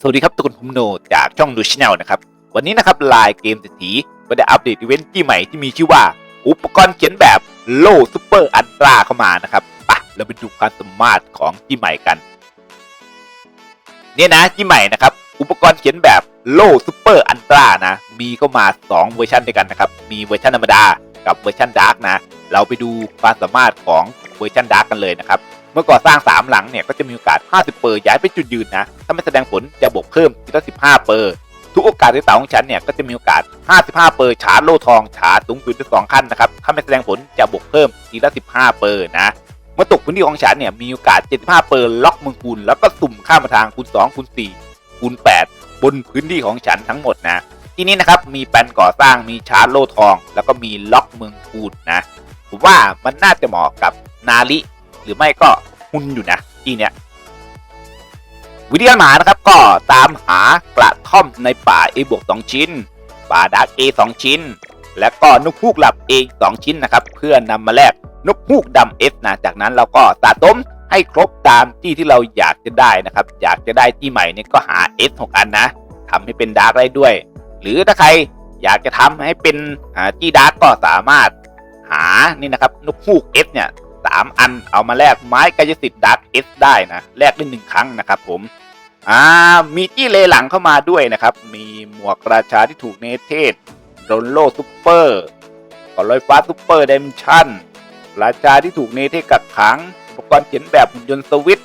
สวัสดีครับ ทุกคนผมโนจากช่องดูชแนลนะครับ วันนี้นะครับลายเกมเศรษฐีก็ได้อัปเดตอีเวนต์ที่ใหม่ที่มีชื่อว่า อุปกรณ์เขียนแบบโลซูเปอร์อันตราเข้ามานะครับไปะเราไปดูความสามารถของที่ใหม่กัน เนี่ยนะที่ใหม่นะครับ อุปกรณ์เขียนแบบโลซูเปอร์อันตรานะ มีเข้ามา 2 เวอร์ชันด้วยกันนะครับ มีเวอร์ชันธรรมดา กับเวอร์ชันดาร์กนะ เราไปดูความสามารถของเวอร์ชันดาร์กกันเลยนะครับ เมื่อก่อสร้าง 3 หลังเนี่ยก็จะมีโอกาส 50 เปอร์ย้ายไปจุดยืนนะ ถ้าไม่แสดงผลจะบวกเพิ่มทีละ 15 เปอร์ทุกโอกาสในเสาของฉันเนี่ยก็จะมีโอกาส 55 เปอร์ชาร์จโล่ทองชาร์จสูงสุดถึง2ขั้นนะครับ ถ้าไม่แสดงผลจะบวกเพิ่มทีละ 15 เปอร์นะเมื่อตกพื้นที่ของฉันเนี่ยมีโอกาส 75 เปอร์ล็อกเมืองคูณแล้วก็สุ่มข้ามมาทางคูณ2คูณ4คูณ8 บนพื้นที่ของฉันทั้งหมดนะที่นี้นะครับมีแปลนก่อสร้างมีชาร์จโล่ทอง แล้วก็มีล็อกเมืองคูณนะผมว่ามันน่าจะเหมาะกับนาลิ รือไม่ก็ฮุนอยู่นะที่เนี้ยวิดีโอหมานะครับก็ตามหากระท่อมในป่า A บวก2ชิ้น ป่าดาร์ก A 2 ชิ้น และก็นกฮูกหลับ A 2 ชิ้นนะครับ เพื่อนำมาแลกนกฮูกดำ S นะจากนั้นเราก็สะสมให้ครบตามที่ที่เราอยากจะได้นะครับ อยากจะได้ที่ใหม่เนี่ยก็หา S 6อันนะทำให้เป็นดาร์กได้ด้วย หรือถ้าใครอยากจะทำให้เป็นที่ดาร์กก็สามารถหานี่นะครับนกฮูก S เนี่ย สามอันเอามาแลกไม้กายสิทธิ์ดักเอสได้นะแลกได้หนึ่งครั้งนะครับผมอ่ามีที่เลหลังเข้ามาด้วยนะครับ มีหมวกราชาที่ถูกเนเทศโรนโลซูเปอร์ก่อนลอยฟ้าซูเปอร์เดมชั่นราชาที่ถูกเนเทศกักขังอุปกรณ์เขียนแบบหุ่นยนต์สวิต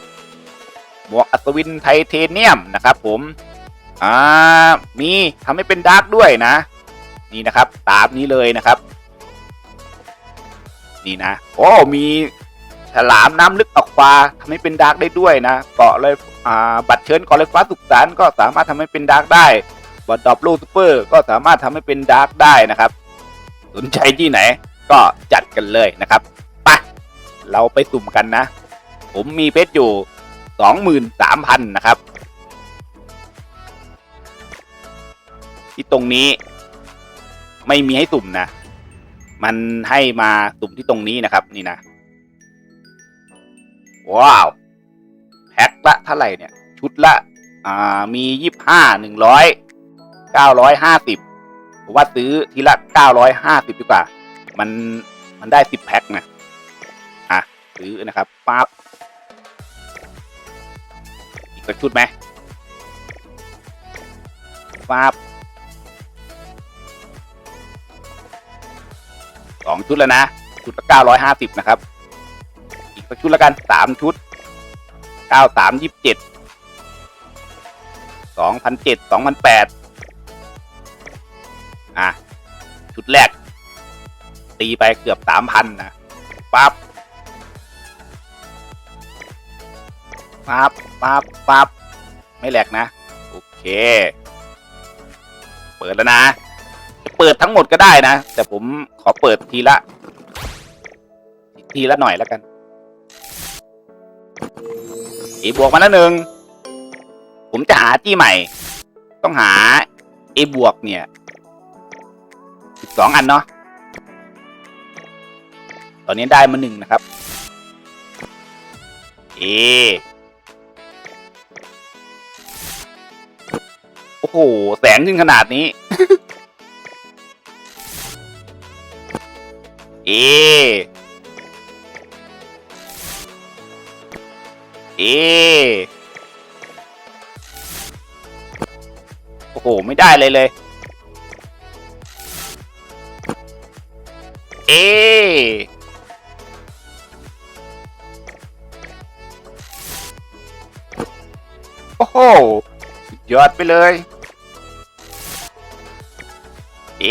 หมวกอัศวินไทเทเนียมนะครับผมอ่ามีทำให้เป็นดาร์กด้วยนะ นี่นะครับตามนี้เลยนะครับ นี่นะโอ้มีฉลามน้ำลึกออกฟ้าทำให้เป็นดาร์กได้ด้วยนะเกาะเลยอ่าบัตรเชิญเกาะเลยฟ้าสุขสันต์ก็สามารถทำให้เป็นดาร์กได้บัตรดอปโลซูเปอร์ก็สามารถทำให้เป็นดาร์กได้นะครับ สนใจที่ไหนก็จัดกันเลยนะครับไปเราไปสุ่มกันนะ ผมมีเพชรอยู่สองหมื่นสามพันนะครับ ที่ตรงนี้ไม่มีให้สุ่มนะ มันให้มาสุ่มที่ตรงนี้นะครับ นี่นะ ว้าว แพ็คละเท่าไหร่เนี่ย ชุดละ อ่า มียี่ห้าหนึ่งร้อยเก้าร้อยห้าสิบผมว่าซื้อทีละเก้าร้อยห้าสิบดีกว่า มันมันได้สิบแพ็คนะ อะ ซื้อนะครับปั๊บอีกสักชุดไหมปั๊บ สองชุดแล้วนะ ชุดละเก้าร้อยห้าสิบนะครับ อีกสักชุดละกันสามชุดเก้าสามยี่สิบเจ็ดสองพันเจ็ดสองพันแปดอะ ชุดแรก ตีไปเกือบสามพันนะปั๊บปั๊บปั๊บปั๊บไม่แหลกนะ โอเค เปิดแล้วนะ ปิดทั้งหมดก็ได้นะ แต่ผมขอเปิดทีละ ทีละหน่อยแล้วกันเอบวกมาแล้วหนึ่งผมจะหาที่ใหม่ ต้องหาเอบวกเนี่ยสิบสองอันเนาะตอนนี้ได้มาหนึ่งนะครับเอโอ้โห แสงขึ้นขนาดนี้ เอเอโอ้โห ไม่ได้เลยเลยเอโอ้โหยอดไปเลย เอ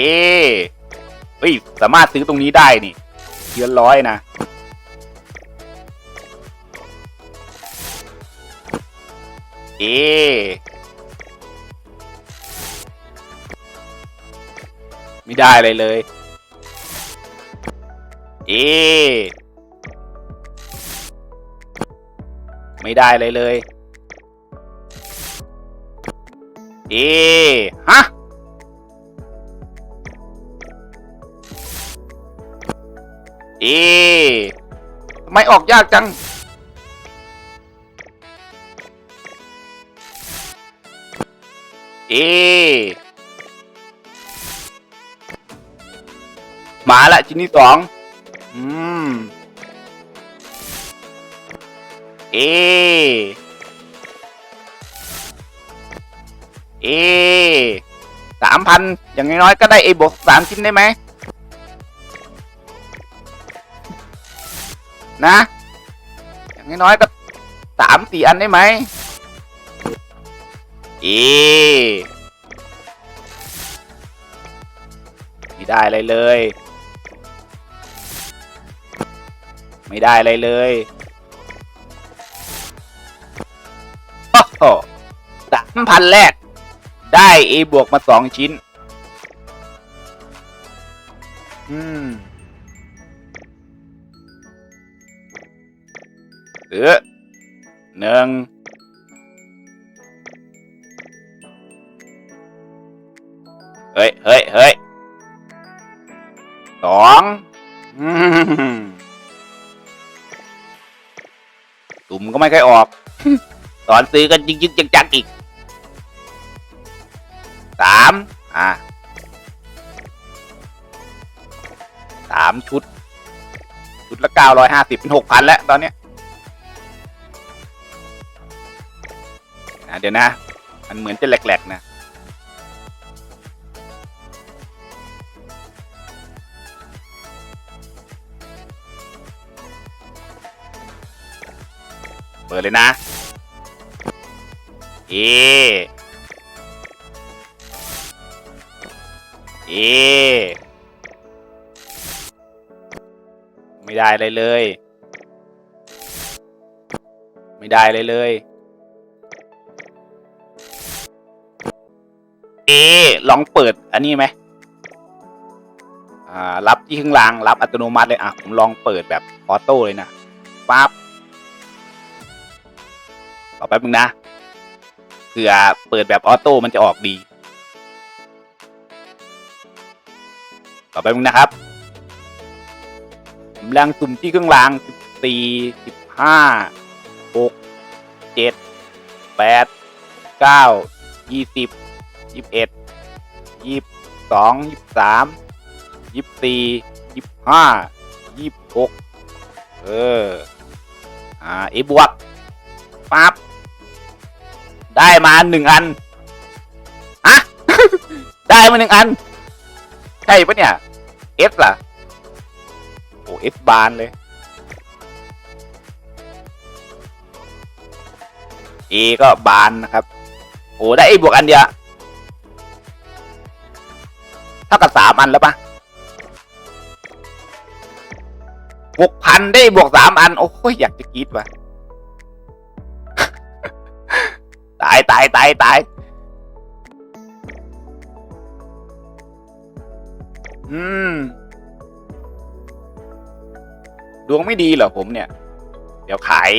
เฮ้ย สามารถซื้อตรงนี้ได้นี่เดือนร้อยนะ เอไม่ได้เลยเลย เอ ไม่ได้เลยเลย เอ ฮะ เอทำไมออกยากจัง เอ มาละชิ้นที่สองอืม เอ เอสามพันอย่างน้อยๆก็ได้เอบวกสามชิ้นได้ไหม นะ อย่างน้อยๆก็สามสี่อันได้ไหมเอไม่ได้อะไรเลย ไม่ได้อะไรเลยโอ้โหสามพันแรก ได้เอบวกมาสองชิ้น อืม เออหนึ่งเฮ้ยเฮ้ยเฮ้ยสองตุ่มก็ไม่ค่อยออก ตอนซื้อกันยิงยิงจังๆอีกสามอะสามชุด ชุดละเก้าร้อยห้าสิบเป็นหกพันแล้วตอนเนี้ย เดี๋ยวนะ มันเหมือนจะแหลกๆนะ เปิดเลยนะ เอ เอ ไม่ได้อะไรเลย ไม่ได้เลยเลย ลองเปิดอันนี้ไหมอ่ารับที่ข้างล่างรับอัตโนมัติเลยอะผมลองเปิดแบบออโต้เลยนะปั๊บต่อแป๊บนึงนะเผื่อเปิดแบบออโต้มันจะออกดีต่อไปมึงนะครับกำลังสุ่มที่เครื่องรางสิบสี่สิบห้าหกเจ็ดแปดเก้ายี่สิบ ยี่สิบเอ็ดยี่สิบสองยี่สิบสามยี่สิบสี่ยี่สิบห้ายี่สิบหกเออ อ่าเอบวกปั๊บได้มาหนึ่งอันอะได้มาหนึ่งอัน ใช่ปะเนี่ยเอสล่ะ โอ้เอสบานเลยเอก็บานนะครับ โอ้ได้เอบวกอันเดียว ท่ากับสามอันแล้วปะหกพันได้บวกสามอัน โอ้ยอยากจะกรีดว่ะตายตายตายตายอืม ดวงไม่ดีเหรอผมเนี่ย เดี๋ยวขาย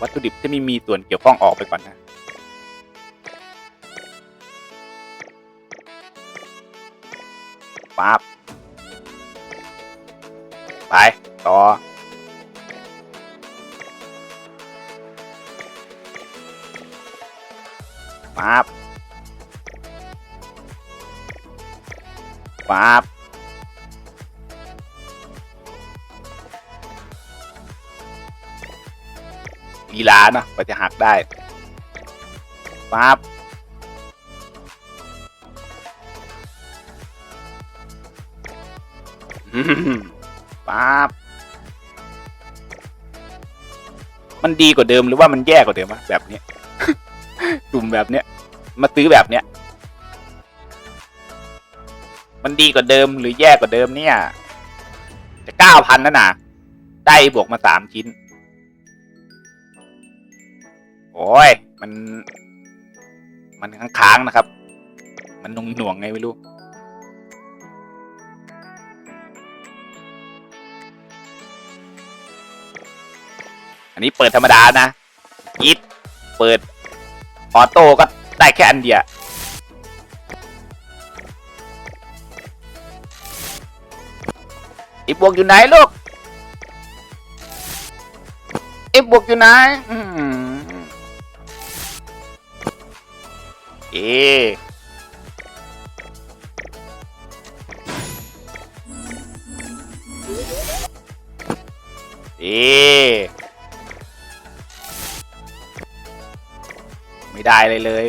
วัตถุดิบที่ไม่มีส่วนเกี่ยวข้องออกไปก่อนนะ ปั๊บไป ต่อปั๊บปั๊บลีลาเนาะกว่าจะหักได้ปั๊บ ปั๊บมันดีกว่าเดิมหรือว่ามันแย่กว่าเดิมวะแบบเนี้ยกลุ่มแบบเนี้ย มาซื้อแบบเนี้ย มันดีกว่าเดิมหรือแย่กว่าเดิมเนี่ย จะเก้าพันแล้วนะได้บวกมาสามชิ้น โอ้ย มัน มันค้างๆนะครับ มันหน่วงไงไม่รู้ นนี้เปิดธรรมดานะยิดเปิดออโต้ก็ได้แค่อันเดียวอีบวกอยู่ไหนลูกอีบวกอยู่ไหนอืมเอเอ ไม่ได้เลยเลย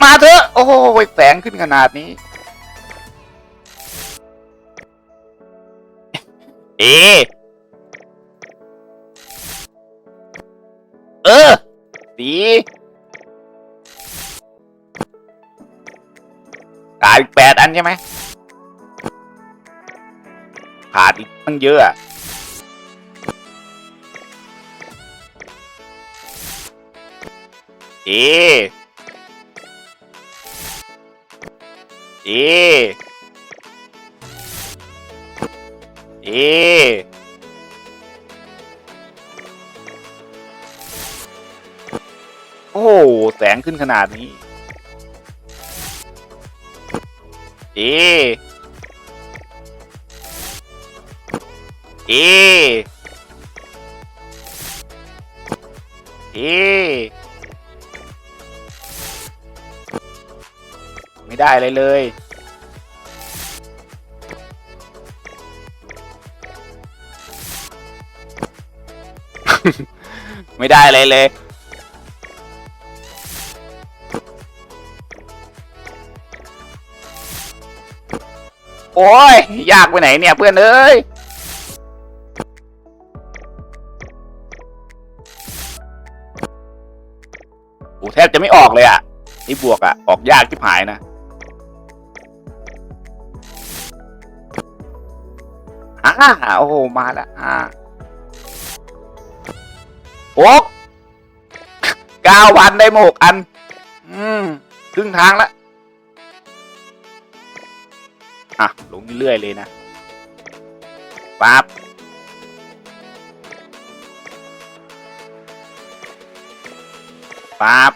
มาเถอะ โอ้โหแสงขึ้นขนาดนี้ เอ เออสีขาดอีกแปดอันใช่ไหม ขาดอีกตั้งเยอะ เอ เอ เอ โอ้ แสงขึ้นขนาดนี้ เอ เอ เอ ไม่ได้เลยเลย ไม่ได้เลยเลย โอ้ย ยากไปไหนเนี่ยเพื่อนเอ้ยโอ้แทบจะไม่ออกเลยอะไอ้บวกอะ ออกยากที่หายนะ โอ้โห มาแล้วอ่าหกเก้าพันได้มาหกอัน อืมครึ่งทางแล้วอะ ลงเรื่อยๆเลยนะปั๊บปั๊บ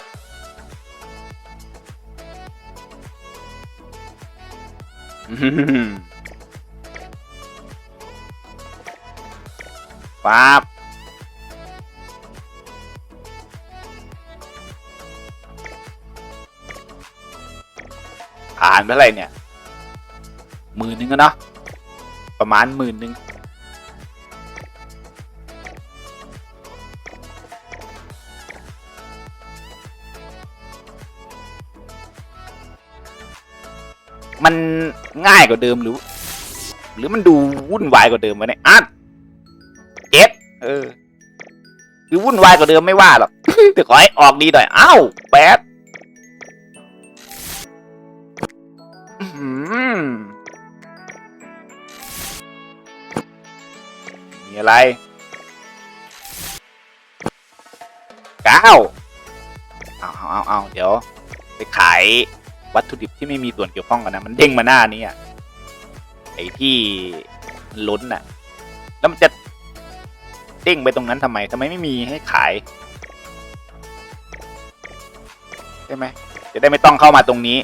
อื้อ ปั๊บผ่านไปเท่าไหร่เนี่ยหมื่นหนึ่งอะเนาะประมาณหมื่นหนึ่งมันง่ายกว่าเดิมหรือ หรือมันดูวุ่นวายกว่าเดิมวะเนี่ยอะเจ็ด เออหรือวุ่นวายกว่าเดิมไม่ว่าหรอกแต่ขอให้ออกดีหน่อยอ้าวแปดมีอะไรเก้าเอาเอาเอาเอาเดี๋ยว ไปขายวัตถุดิบที่ไม่มีส่วนเกี่ยวข้องกันนะ มันเด้งมาหน้านี้อะไอ้ที่มันล้นอะ แล้วมันจะ ด้งไปตรงนั้นทำไมทำไมไม่มีให้ขายใช่ไหมจะได้ไม่ต้องเข้ามาตรงนี้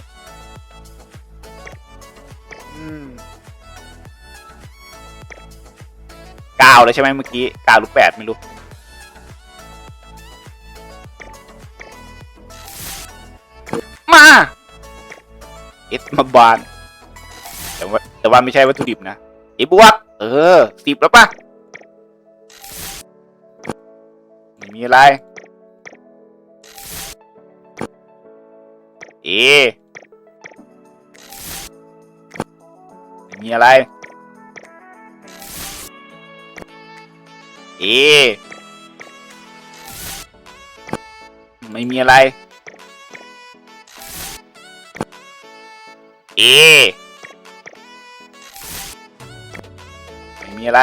เก้าเลยใช่ไหมเมื่อกี้เก้าหรือแปดไม่รู้มาเอ็ดมาบานแต่ว่าแต่ว่าไม่ใช่วัตถุดิบนะเอบวก เออสิบแล้วปะ ไม่มีอะไร เอไม่มีอะไร เอ ไม่มีอะไร เอ ไม่มีอะไร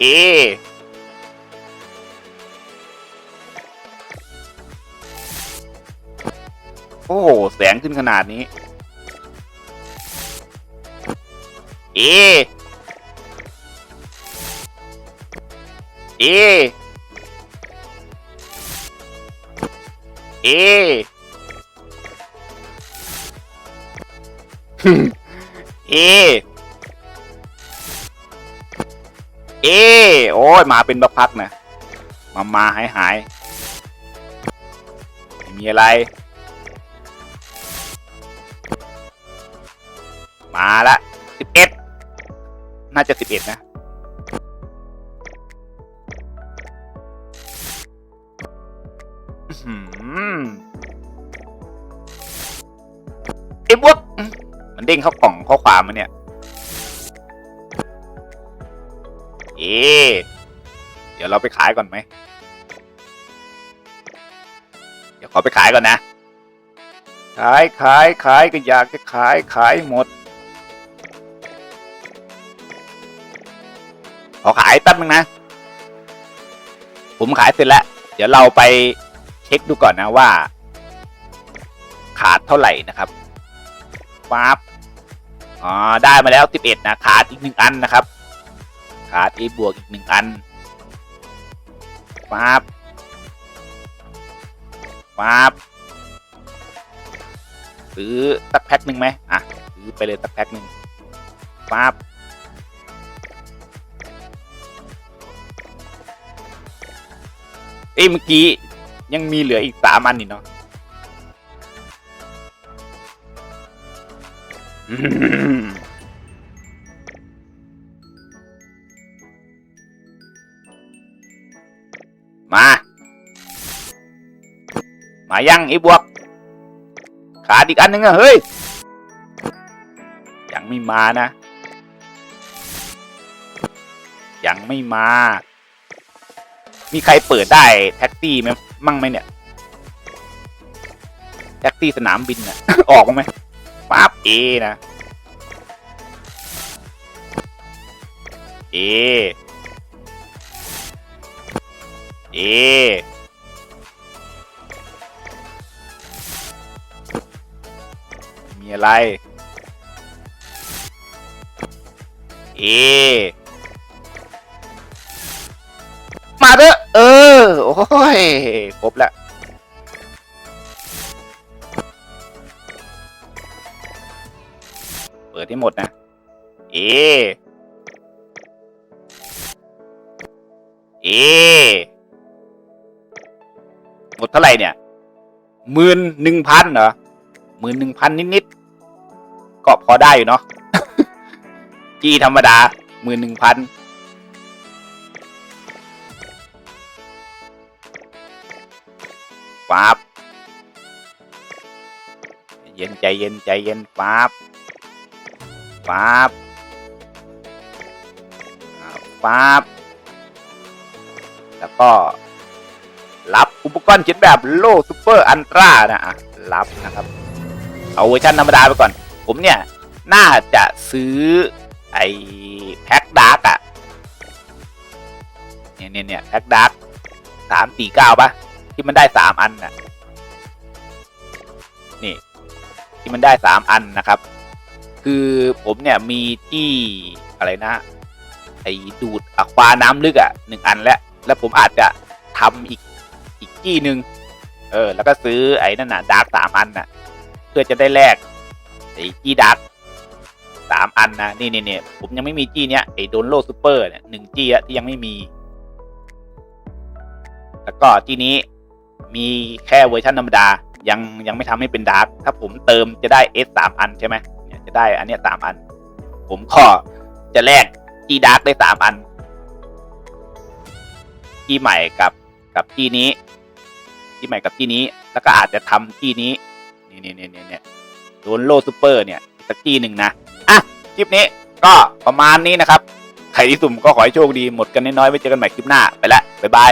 เอโอ้โห แสงขึ้นขนาดนี้ เอ เอ เอ เอ โอ้ยมาเป็นบักพักนะมามาหายหายมีอะไร มาละสิบเอ็ดน่าจะสิบเอ็ดนะอื้ออไอ้บวกมันเด้งเข้ากล่องข้อความมันเนี่ย เดี๋ยวเราไปขายก่อนไหม เดี๋ยวขอไปขายก่อนนะ ขายขายขายก็อยากจะขายขายหมด ขอขายแป๊บนึงนะ ผมขายเสร็จแล้ว เดี๋ยวเราไปเช็คดูก่อนนะว่า ขาดเท่าไหร่นะครับปั๊บอ๋อ ได้มาแล้ว 11 นะ ขาดอีกหนึ่งอันนะครับ ขาด a บวกอีกหนึ่งอันปั๊บปั๊บซื้อสักแพ็คหนึ่งไหมอะซื้อไปเลยสักแพ็คหนึ่งปั๊บเอ้ยเมื่อกี้ยังมีเหลืออีกสามอันนี่เนาะอืม มายังไอ้บวก ขาดอีกอันหนึ่งอะเฮ้ย ยังไม่มานะ ยังไม่มา มีใครเปิดได้แท็กซี่ไหมมั่งไหมเนี่ย แท็กซี่สนามบินอะออกมาไหมปั๊บเอนะ เอ เอ อะไร เอ มาเถอะเออ โอ้ย ครบแล้วเปิดให้หมดนะ เอ เอ หมดเท่าไหร่เนี่ยหมื่นหนึ่งพันเหรอหมื่นหนึ่งพันนิดๆ ก็พอได้อยู่เนาะ จีธรรมดาหมื่นหนึ่งพันฟ้าบเย็นใจเย็นใจเย็นฟ้าบฟ้าบอ่าบแล้วก็ รับอุปกรณ์เขียนแบบโลซูเปอร์อันตรานะอะรับนะครับ เอาเวอร์ชันธรรมดาไปก่อน ผมเนี่ย น่าจะซื้อไอ้แพ็คดาร์กอะเนี่ยเนี่ยเนี่ยแพ็คดาร์กสามสี่เก้าปะที่มันได้สามอันน่ะนี่ ที่มันได้สามอันนะครับ คือผมเนี่ยมีที่อะไรนะ ไอ้ดูดอควาน้ำลึกอะหนึ่งอันแล้วแล้วผมอาจจะทำอีกอีกจี้หนึ่งเออ แล้วก็ซื้อไอ้นั่นน่ะดาร์กสามอันน่ะ เพื่อจะได้แลก ไอ้จี้ดาร์กสามอันนะนี่นี่นี่ผมยังไม่มีจี้เนี้ยไอ้โดนโลซูเปอร์เนี่ยหนึ่งจี้อะที่ยังไม่มี แล้วก็จี้นี้มีแค่เวอร์ชันธรรมดายังยังไม่ทำให้เป็นดาร์กถ้าผมเติมจะได้ S สสามอันใช่ไหมเนี่ยจะได้อันเนี้ยสามอัน ผมก็จะแลกจี้ดาร์กได้สามอันจี้ใหม่กับกับจี้นี้จี้ใหม่กับจี้นี้ แล้วก็อาจจะทำจี้นี้นี่นี่นี่นี่ โดนโลซูเปอร์เนี่ยสักทีหนึ่งนะ อะ คลิปนี้ก็ประมาณนี้นะครับ ใครที่สุ่มก็ขอให้โชคดีหมดกันน้อยๆไว้เจอกันใหม่คลิปหน้าไปละบ๊ายบาย